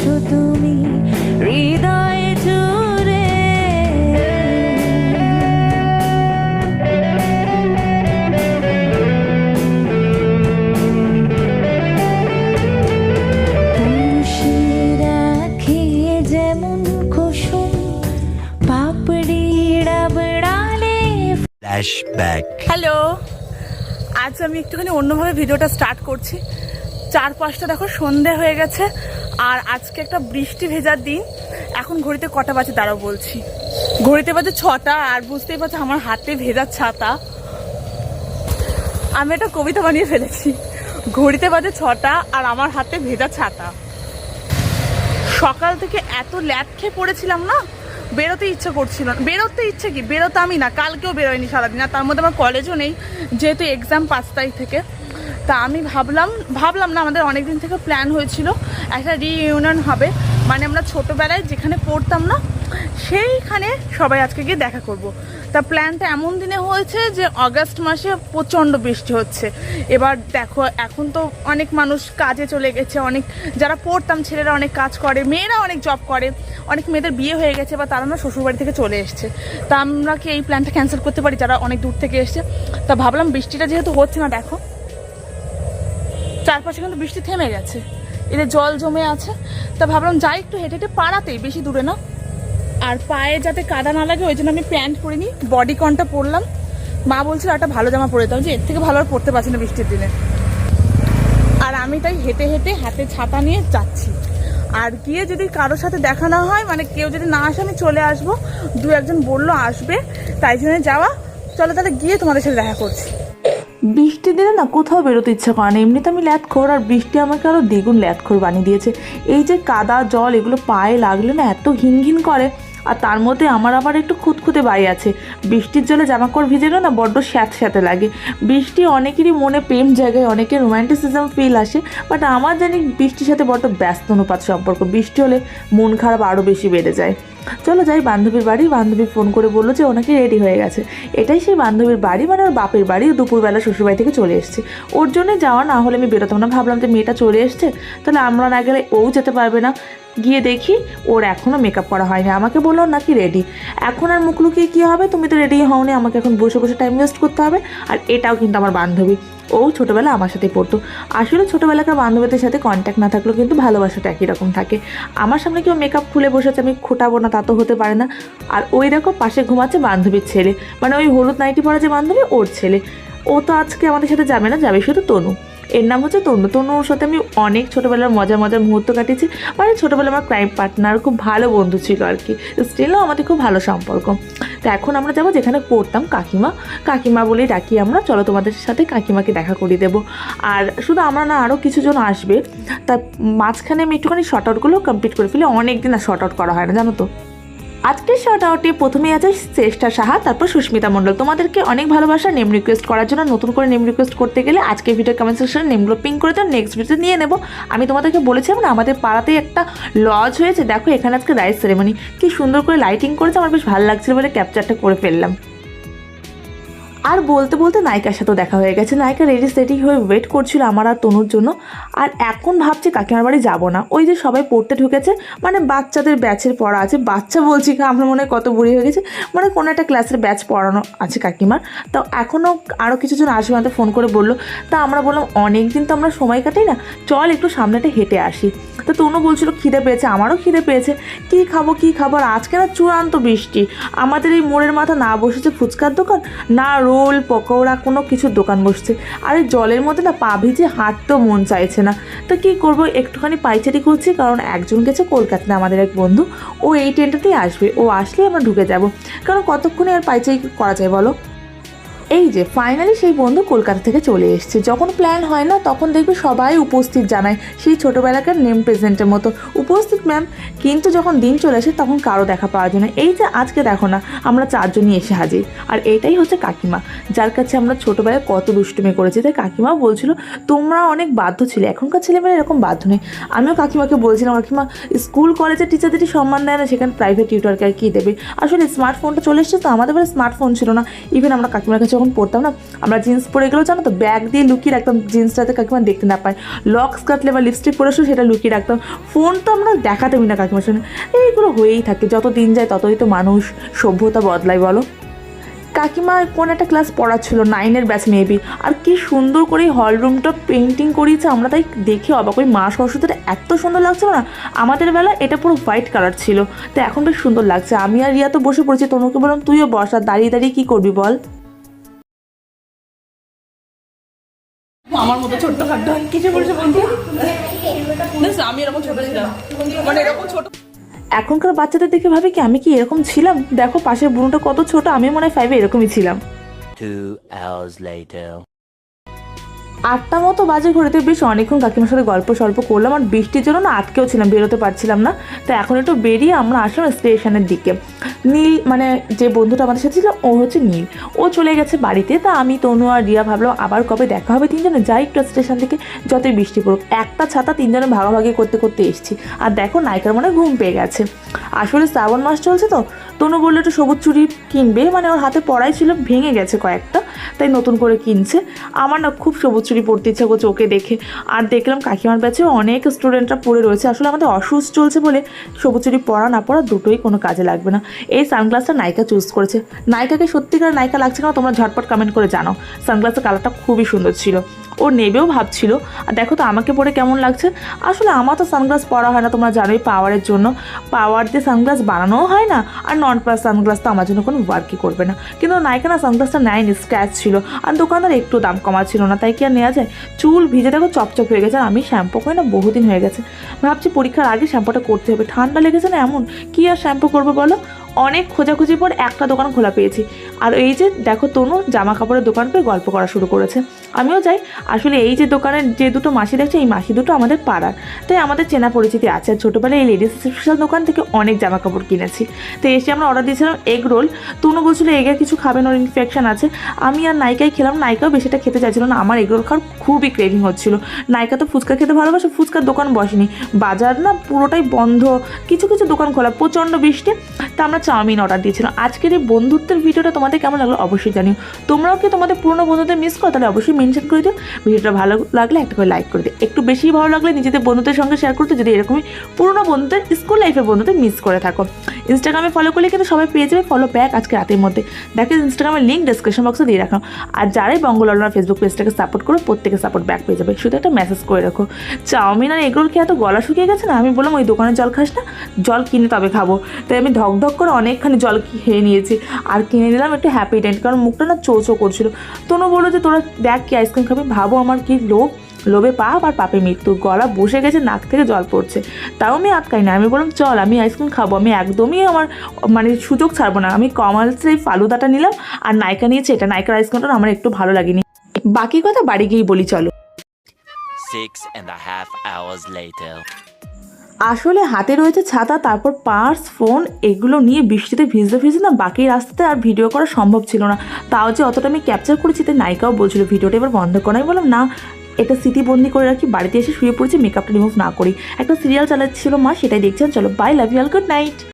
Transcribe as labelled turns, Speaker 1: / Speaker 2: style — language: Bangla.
Speaker 1: আছো তুমি হৃদয় জুড়ে।
Speaker 2: রাখি যেমন কুসুম পাপড়ি ডাবড়ালে ফ্ল্যাশব্যাক হ্যালো আজ আমি একটুখানি অন্যভাবে ভিডিওটা স্টার্ট করছি। চার পাঁচটা দেখো সন্ধে হয়ে গেছে আর আজকে একটা বৃষ্টি ভেজার দিন। এখন ঘড়িতে কটা বাজে দাঁড়াও বলছি। ঘড়িতে বাজে ছটা আর বুঝতেই পারছ আমার হাতে ভেজার ছাতা। আমি একটা কবিতা বানিয়ে ফেলেছি। ঘড়িতে বাজে ছটা আর আমার হাতে ভেজা ছাতা। সকাল থেকে এত ল্যাদ খেয়ে পড়েছিলাম না, বেরোতে ইচ্ছে করছিল না। বেরোতে ইচ্ছে কি? বেরোতে আমি না। কালকেও বেরোয়নি সারাদিন। আর তার মধ্যে আমার কলেজও নেই, যেহেতু এক্সাম পাঁচ তারিখ থেকে। তা আমি ভাবলাম ভাবলাম না, আমাদের অনেক দিন থেকে প্ল্যান হয়েছিল একটা রিইউনিয়ন হবে। মানে আমরা ছোটোবেলায় যেখানে পড়তাম না, সেইখানে সবাই আজকে গিয়ে দেখা করব। তা প্ল্যানটা এমন দিনে হয়েছে যে অগাস্ট মাসে প্রচণ্ড বৃষ্টি হচ্ছে। এবার দেখো, এখন তো অনেক মানুষ কাজে চলে গেছে, অনেক যারা পড়তাম, ছেলেরা অনেক কাজ করে, মেয়েরা অনেক জব করে, অনেক মেয়েদের বিয়ে হয়ে গেছে বা তারা না শ্বশুরবাড়ি থেকে চলে এসছে। তা আমরা কি এই প্ল্যানটা ক্যান্সেল করতে পারি, যারা অনেক দূর থেকে এসছে? তা ভাবলাম বৃষ্টিটা যেহেতু হচ্ছে না, দেখো। চারপাশে কিন্তু বৃষ্টি থেমে গেছে। এদের জল জমে আছে। তা ভাবলাম যাই একটু হেঁটে হেঁটে পাড়াতেই, বেশি দূরে না। আর পায়ে যাতে কাদা না লাগে, ওই জন্য আমি প্যান্ট পরিনি, বডি কনটা পরলাম। মা বলছিল, একটা ভালো জামা পরে দাও যে এর থেকে ভালো আর পরতে পারছি না বৃষ্টির দিনে। আর আমি তাই হেঁটে হেঁটে হাতে ছাতা নিয়ে যাচ্ছি। আর গিয়ে যদি কারোর সাথে দেখা না হয় মানে কেউ যদি না আসে, আমি চলে আসব। দু একজন বলল, আসবে। তাই জন্য যাওয়া। চলো তাহলে গিয়ে তোমাদের সাথে দেখা করছি।
Speaker 3: বৃষ্টির দিনে না কোথাও বেরোতে ইচ্ছা করে না। এমনিতে আমি ল্যাথখোর আর বৃষ্টি আমাকে আরও দ্বিগুণ ল্যাথখোর বানিয়ে দিয়েছে। এই যে কাদা জল এগুলো পায়ে লাগলে না এত হিনঘিন ঘিন করে। আর তার মধ্যে আমার আবার একটু খুঁতখুঁতে বাই আছে। বৃষ্টির জলে জামা কাপড় ভিজে না বড্ড স্যাঁত স্যাঁতে লাগে। বৃষ্টি অনেকেরই মনে প্রেম জায়গায় অনেকের রোম্যান্টিসিজম ফিল আসে বাট আমার জানি বৃষ্টির সাথে বড্ড ব্যস্ত অনুপাত সম্পর্ক। বৃষ্টি হলে মন খারাপ আরও বেশি বেড়ে যায়। চলো যাই বান্ধবীর বাড়ি, বান্ধবী ফোন করে বলল যে ওনাকে রেডি হয়ে গেছে। এটাই সেই বান্ধবীর বাড়ি মানে ওর বাপের বাড়ি দুপুরবেলা শ্বশুরবাড়ি থেকে চলে এসেছে। ওর জন্য যাওয়া না হলে আমি বেরোতাম না। ভাবলাম যে মেয়েটা চলে এসছে, তাহলে আমরা না গেলে ও যেতে পারবে না। গিয়ে দেখি ওর এখনও মেকআপ করা হয়নি। আমাকে বলল নাকি রেডি এখন আর মুখ লুকিয়ে কী হবে? তুমি তো রেডি হওনি, আমাকে এখন বসে বসে টাইম ওয়েস্ট করতে হবে। আর এটাও কিন্তু আমার বান্ধবী। ও ছোটোবেলা আমার সাথেই পড়তো। আসলে ছোটোবেলাকার বান্ধবীদের সাথে কন্ট্যাক্ট না থাকলেও কিন্তু ভালোবাসাটা একই রকম থাকে। আমার সামনে কেউ মেকআপ খুলে বসেছে আমি খোটাবো না, তা তো হতে পারে না। আর ওই দেখো, পাশে ঘুমাচ্ছে বান্ধবীর ছেলে। মানে ওই হলুদ নাইটি পরা যে বান্ধবী, ওর ছেলে। ও তো আজকে আমাদের সাথে যাবে না, যাবে শুধু তনু। এর নাম হচ্ছে তনু। তনুর সাথে আমি অনেক ছোটোবেলার মজার মজার মুহূর্ত কাটিয়েছি। মানে ছোটোবেলায় আমার ক্রাইম পার্টনার খুব ভালো বন্ধু ছিল আর কি। স্টিলও আমাদের খুব ভালো সম্পর্ক। তো এখন আমরা যাব যেখানে পড়তাম, কাকিমা। কাকিমা বলেই ডাকি আমরা, চলো তোমাদের সাথে কাকিমাকে দেখা করিয়ে দেবো। আর শুধু আমরা না আরও কিছুজন আসবে। তা মাঝখানে আমি একটুখানি শর্ট আউটগুলো কমপ্লিট করে ফেলি। অনেক দিন আর শর্ট আউট করা হয় না, জানো তো? আজকের শর্ট আউটে প্রথমেই আছে শ্রেষ্ঠা সাহা, তারপর সুস্মিতা মণ্ডল। তোমাদেরকে অনেক ভালোবাসা নেম রিকোয়েস্ট করার জন্য নতুন করে নেম রিকোয়েস্ট করতে গেলে আজকে ভিডিও কমেন্ট সেকশনে নেমগুলো পিং করে দাও নেক্সট ভিডিও নিয়ে নেব। আমি তোমাদেরকে বলেছিলাম না আমাদের পাড়াতেই একটা লজ হয়েছে। দেখো, এখানে আজকে রাইস সেরেমনি কি সুন্দর করে লাইটিং করেছে, আমার বেশ ভালো লাগছিল বলে ক্যাপচারটা করে ফেললাম। আর বলতে বলতে নায়িকার সাথেও দেখা হয়ে গেছে। নায়িকা রেডি সেটি হয়ে ওয়েট করছিল আমার আর তনুর জন্য। আর এখন ভাবছি কাকিমার বাড়ি যাব না। ওই যে সবাই পড়তে ঢুকেছে মানে বাচ্চাদের ব্যাচের পড়া আছে। বাচ্চা বলছি আমার মনে হয় কত বুড়ি হয়ে গেছে। মানে কোনো একটা ক্লাসের ব্যাচ পড়ানো আছে কাকিমার। তো এখনও আরও কিছুজন আসবে, আমাদের ফোন করে বলল। তা আমরা বললাম অনেক দিন তো আমরা সময় কাটাই না। চল একটু সামনেটা হেঁটে আসি। তো তনু বলছিল, খিদে পেয়েছে, আমারও খিদে পেয়েছে। কী খাব কী খাব? আর আজকে না চূড়ান্ত বৃষ্টি। আমাদের এই মোড়ের মাথা না বসেছে ফুচকার দোকান, না রোল, পকোড়া, কোনো কিছু দোকান বসছে। আর জলের মধ্যে না পা ভিজে হাঁটতেও মন চাইছে না। তো কী করব, একটুখানি পাইচারি করছি, কারণ একজন গেছে কলকাতায় আমাদের এক বন্ধু। ও এই ট্রেনটাতেই আসবে, ও আসলে আমরা ঢুকে যাব। কারণ কতক্ষণে আর পাইচারি করা যায় বলো? এই যে ফাইনালি সেই বন্ধু কলকাতা থেকে চলে এসছে। যখন প্ল্যান হয় না, তখন দেখবে সবাই উপস্থিত জানায় সেই ছোটোবেলাকার নেম প্রেজেন্টের মতো। উপস্থিত ম্যাম কিন্তু যখন দিন চলে আসে, তখন কারও দেখা পাওয়া যায় না। এই যে, আজকে দেখো না, আমরা চারজনই এসে হাজির। আর এটাই হচ্ছে কাকিমা, যার কাছে আমরা ছোটোবেলায় কত দুষ্টুমি করেছি। তাই কাকিমা বলছিল, তোমরা অনেক বাধ্য ছিলে, এখনকার ছেলেমেয়েরা এরকম বাধ্য নেই। আমিও কাকিমাকে বলছিলাম, কাকিমা স্কুল কলেজের টিচারদেরই সম্মান দেয় না, সেখানে প্রাইভেট টিউটারকে আর কী দেবে? আসলে স্মার্টফোনটা চলে এসেছে, তো আমাদের বেলা স্মার্টফোন ছিল না। ইভেন আমরা কাকিমার কাছে যখন পড়তাম না, আমরা জিন্স পরে গেলেও জানো তো ব্যাগ দিয়ে লুকিয়ে রাখতাম জিন্সটাতে কাকিমা দেখতে না পায়। লক্স কাটলে বা লিপস্টিক পরে আসলে সেটা লুকিয়ে রাখতাম। ফোন তো আমরা দেখাতামই না কাকিমার সঙ্গে। এইগুলো হয়েই থাকে, যত দিন যায় ততই তো মানুষ সভ্যতা বদলায়, বলো। কাকিমা কোন একটা ক্লাস পড়াচ্ছিল নাইনের ব্যাচ মেবি আর কি সুন্দর করে হল রুমটা পেন্টিং করিয়েছে, আমরা তাই দেখে অবাক ওই মা সরস্বতীটা এত সুন্দর লাগছিল না? আমাদের বেলা এটা পুরো হোয়াইট কালার ছিল। তো এখন বেশ সুন্দর লাগছে। আমি আর রিয়া তো বসে পড়েছি, তনুকে বললাম, তুইও বস দাঁড়িয়ে দাঁড়িয়ে কী করবি বল?
Speaker 2: আমার মতো ছোট্ট খাড্ড কিছু বলছে বন্ধু? আমি এরকম ছোট ছিলাম। মানে এরকম ছোট
Speaker 3: এখনকার বাচ্চাদের দেখে ভাবে কি আমি কি এরকম ছিলাম? দেখো পাশের বুনুটা কত ছোট আমি মনে হয় ফাইভে এরকমই ছিলাম।
Speaker 1: Two hours later.
Speaker 3: আটটা মতো বাজে ঘুরেতে বেশ অনেকক্ষণ কাকিমার সাথে গল্প সল্প করলাম আর বৃষ্টির জন্য না আটকেও ছিলাম, বেরোতে পারছিলাম না। তো এখন একটু বেরিয়ে আমরা আসলাম স্টেশনের দিকে। নীল মানে যে বন্ধুটা আমাদের সাথে ছিল, ও হচ্ছে নীল। ও চলে গেছে বাড়িতে। তা আমি, তনু আর রিয়া ভাবলাম, আবার কবে দেখা হবে তিনজনে? যাই একটু স্টেশন থেকে, যতই বৃষ্টি পড়ুক। একটা ছাতা তিনজনে ভাগাভাগি করতে করতে এসেছি। আর দেখো, নায়িকার মনে ঘুম পেয়ে গেছে। আসলে শ্রাবণ মাস চলছে তো, তনু বলল একটু সবুজ চুড়ি কিনবে মানে ওর হাতে পড়াই ছিল, ভেঙে গেছে কয়েকটা, তাই নতুন করে কিনছে। আমার না খুব সবুজ চুড়ি পরতে ইচ্ছা করছে ওকে দেখে। আর দেখলাম কাকিমার ব্যাচে অনেক স্টুডেন্টরা পড়ে রয়েছে। আসলে আমাদের অসুস্থ চলছে বলে সবুজ চুড়ি পরা না পরা দুটোই কোনো কাজে লাগবে না। এই সানগ্লাসটা নায়িকা চুজ করেছে। নায়িকাকে সত্যিকার নায়িকা লাগছে না তোমরা ঝটপট কমেন্ট করে জানো সানগ্লাসের কালারটা খুবই সুন্দর ছিল। ও নেবেও ভাবছিল। আর দেখো তো আমাকে পরে কেমন লাগছে। আসলে আমার তো সানগ্লাস পরা হয় না, তোমরা জানোই পাওয়ারের জন্য। পাওয়ার দিয়ে সানগ্লাস বানানোও হয় না, আর নন পাওয়ার সানগ্লাস তো আমার জন্য কোনো ওয়ার্কই করবে না। কিন্তু নায়িকা না সানগ্লাসটা নেয়নি স্ক্র্যাচ ছিল। আর দোকানদার একটু দাম কমা ছিল না, তাই কি আর নেওয়া যায়? চুল ভিজে দেখো চপচপ হয়ে গেছে আমি শ্যাম্পু করি না, বহুদিন হয়ে গেছে। ভাবছি পরীক্ষার আগে শ্যাম্পুটা করতে হবে। ঠান্ডা লেগেছে না এমন? কি আর শ্যাম্পু করব বলো? অনেক খোঁজাখুঁজি পর একটা দোকান খোলা পেয়েছি। আর এই যে দেখো তনু জামা কাপড়ের দোকান পেয়ে গল্প করা শুরু করেছে। আমিও যাই, আসলে এই যে দোকানের যে দুটো মাসি দেখছে, এই মাসি দুটো আমাদের পাড়ার। তাই আমাদের চেনা পরিচিতি আছে। আর ছোটোবেলায় এই লেডিস স্পেশাল দোকান থেকে অনেক জামা কাপড় কিনেছি। তো এসে আমরা অর্ডার দিয়েছিলাম এগ রোল তনু বলছিল এগের কিছু খাবেন ওর ইনফেকশান আছে। আমি আর নাইকাই খেলাম। নাইকাও বেশিটা খেতে চাইছিল না। আমার এগ রোল খাওয়ার খুবই ক্রেভিং হচ্ছিল। নায়িকা তো ফুচকা খেতে ভালোবাসে, ফুচকার দোকান বসেনি। বাজার না পুরোটাই বন্ধ। কিছু কিছু দোকান খোলা, প্রচণ্ড বৃষ্টি। তা আমরা চাউমিন অর্ডার দিয়েছিলাম আজকের এই বন্ধুত্বের ভিডিওটা তোমাদের কেমন লাগল অবশ্যই জানিও। তোমরাও কি তোমাদের পুরনো বন্ধুদের মিস করো, তাহলে অবশ্যই মেনশন করে দিও। ভিডিওটা ভালো লাগলে একটা করে লাইক করে দিও। একটু বেশি ভালো লাগলে নিজেদের বন্ধুদের সঙ্গে শেয়ার করতে যদি এরকমই পুরনো বন্ধুদের স্কুল লাইফের বন্ধুদের মিস করে থাকো। ইনস্টাগ্রামে ফলো করলে কিন্তু সবাই পেয়ে যাবে ফলো ব্যাক আজকে রাতের মধ্যে। দেখো ইনস্টাগ্রামের লিঙ্ক ডিসক্রিপশন বক্সে দিয়ে রাখো। আর যারাই বঙ্গলরা ফেসবুক পেজটাকে সাপোর্ট করো, প্রত্যেকে সাপোর্ট ব্যাক পেয়ে যাবে। শুধু একটা মেসেজ করে রাখো। চাউমিন আর এগরোল খেয়ে এত গলা শুকিয়ে গেছে না? আমি বললাম, ওই দোকানে জল খাস না, জল কিনে তবে খাব। তাই আমি ধক ধক করে অনেকখানি জল খেয়ে নিয়েছি। আর কিনে নিলাম একটু হ্যাপি ডেন্ট কারণ মুখটা না চো চো করছিল। তনু বলল যে, তোরা দেখ কি আইসক্রিম খাবি, ভাবো আমার কি লোভ। লোভে পাপ আর পাপে মৃত্যু। গলা বসে গেছে, নাক থেকে জল পড়ছে। তাও আমি আটকাই না। আমি বললাম, চল, আমি আইসক্রিম খাব। আমি একদমই আমার মানে সুযোগ ছাড়বো না। আমি কমালসের ফালুদাটা নিলাম আর নায়িকা নিয়েছে। এটা নায়িকার আইসক্রিমটা আমার একটু ভালো লাগেনি। বাকি কথা বাড়ি গিয়েই বলি, চলো।
Speaker 1: Six and a half hours later.
Speaker 3: আসলে হাতে রয়েছে ছাতা, তারপর পার্স, ফোন, এগুলো নিয়ে বৃষ্টিতে ভিজতে ভিজতে না বাকি রাস্তাতে আর ভিডিও করা সম্ভব ছিল না। তাও যে অতটা আমি ক্যাপচার করেছি তাই নায়িকাও বলছিল, ভিডিওটা এবার বন্ধ করাই বললাম, না, এটা স্মৃতিবন্দি করে রাখি, বাড়িতে এসে শুয়ে পড়েছি মেকআপটা রিমুভ না করি। একটা সিরিয়াল চালাচ্ছিল মা, সেটাই দেখছেন চলো bye love you all good night